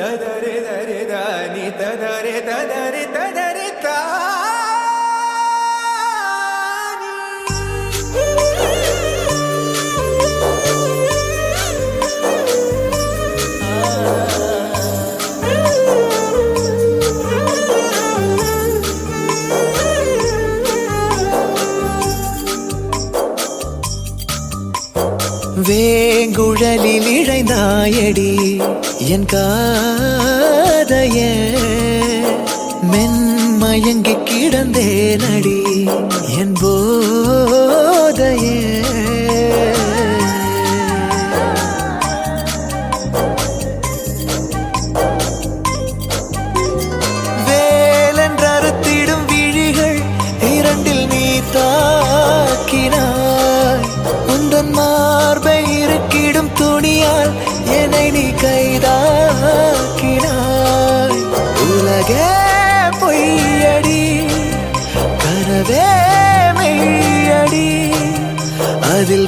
ಧರೆ ಧರೆ ದಾನಿ ಧರೆ ಧರೆ ಧರೆ வேங்குழலில் இழைந்தாயடி என் காதைய மென்மயங்கி கிடந்தேனடி.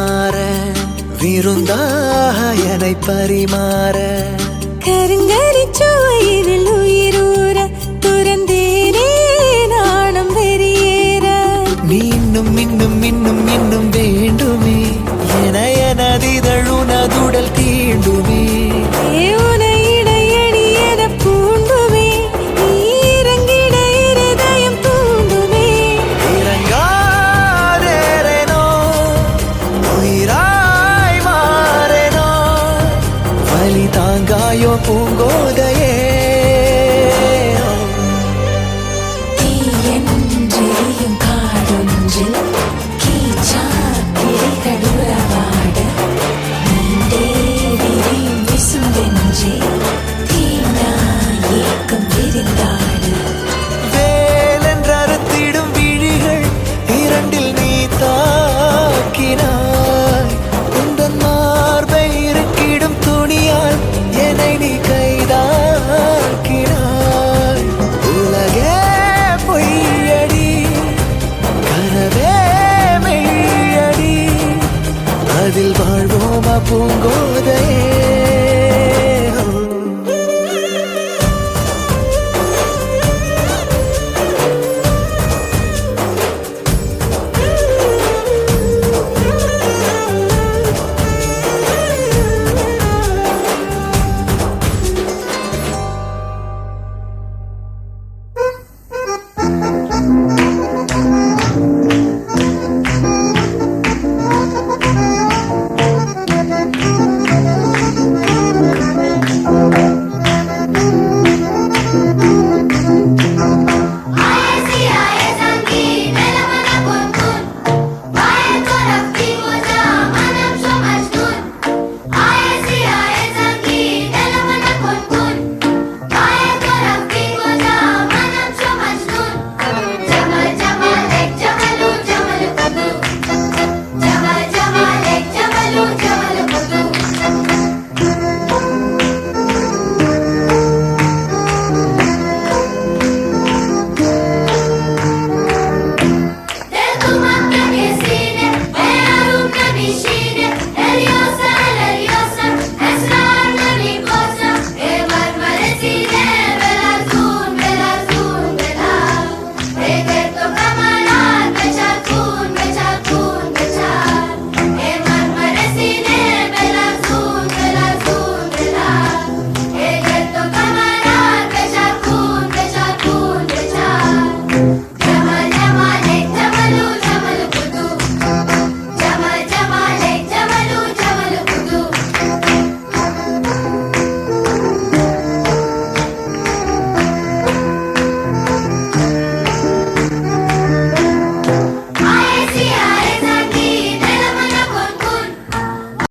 மாற விருந்தாக என பரிமாற. கருங்கரி சுவையிலும் பூங்கோதையே. தீயன் காடொன்றில் பூங்கோ